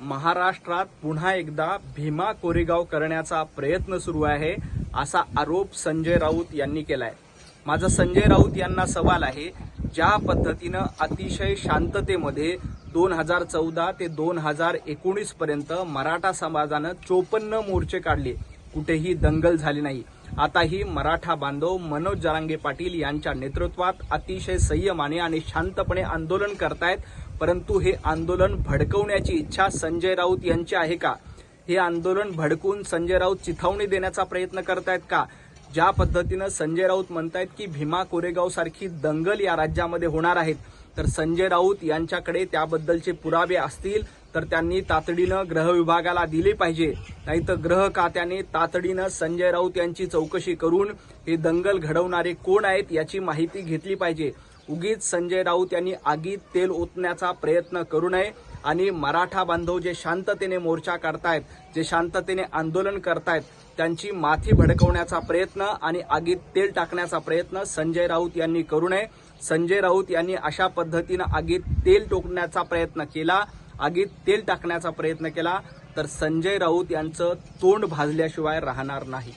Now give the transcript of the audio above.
महाराष्ट्रात पुन्हा एकदा भीमा कोरेगाव करण्याचा प्रयत्न सुरू आहे असा आरोप संजय राऊत यांनी केलाय. माझा संजय राऊत यांना सवाल आहे ज्या पद्धतीनं अतिशय शांततेमध्ये दोन हजार चौदा ते दोन हजार एकोणीस पर्यंत मराठा समाजानं चोपन्न मोर्चे काढले कुठेही दंगल झाली नाही. आताही मराठा बांधव मनोज जरांगे पाटील यांच्या नेतृत्वात अतिशय संयमाने आणि शांतपणे आंदोलन करतायत परंतु हे आंदोलन भडकवण्याची इच्छा संजय राऊत यांची आहे का? हे आंदोलन भडकून संजय राऊत चिथावणी देण्याचा प्रयत्न करतायत का? ज्या पद्धतीनं संजय राऊत म्हणतायत की भीमा कोरेगाव सारखी दंगल या राज्यामध्ये होणार आहेत तर संजय राऊत यांच्याकडे त्याबद्दलचे पुरावे असतील तर त्यांनी तातडीनं ग्रह विभागाला दिले पाहिजे. नाही तर ग्रह खात्याने तातडीनं संजय राऊत यांची चौकशी करून हे दंगल घडवणारे कोण आहेत याची माहिती घेतली पाहिजे. उगीच संजय राऊत यांनी आगीत तेल ओतण्याचा प्रयत्न करू नये आणि मराठा बांधव जे शांततेने मोर्चा करतायत जे शांततेने आंदोलन करतायत त्यांची माथी भडकवण्याचा प्रयत्न आणि आगीत तेल टाकण्याचा प्रयत्न संजय राऊत यांनी करू नये. संजय राऊत यांनी अशा पद्धतीनं आगीत तेल टोकण्याचा प्रयत्न केला. आगीत तेल टाकण्याचा प्रयत्न केला तर संजय राऊत यांचं तोंड भाजल्याशिवाय राहणार नाही.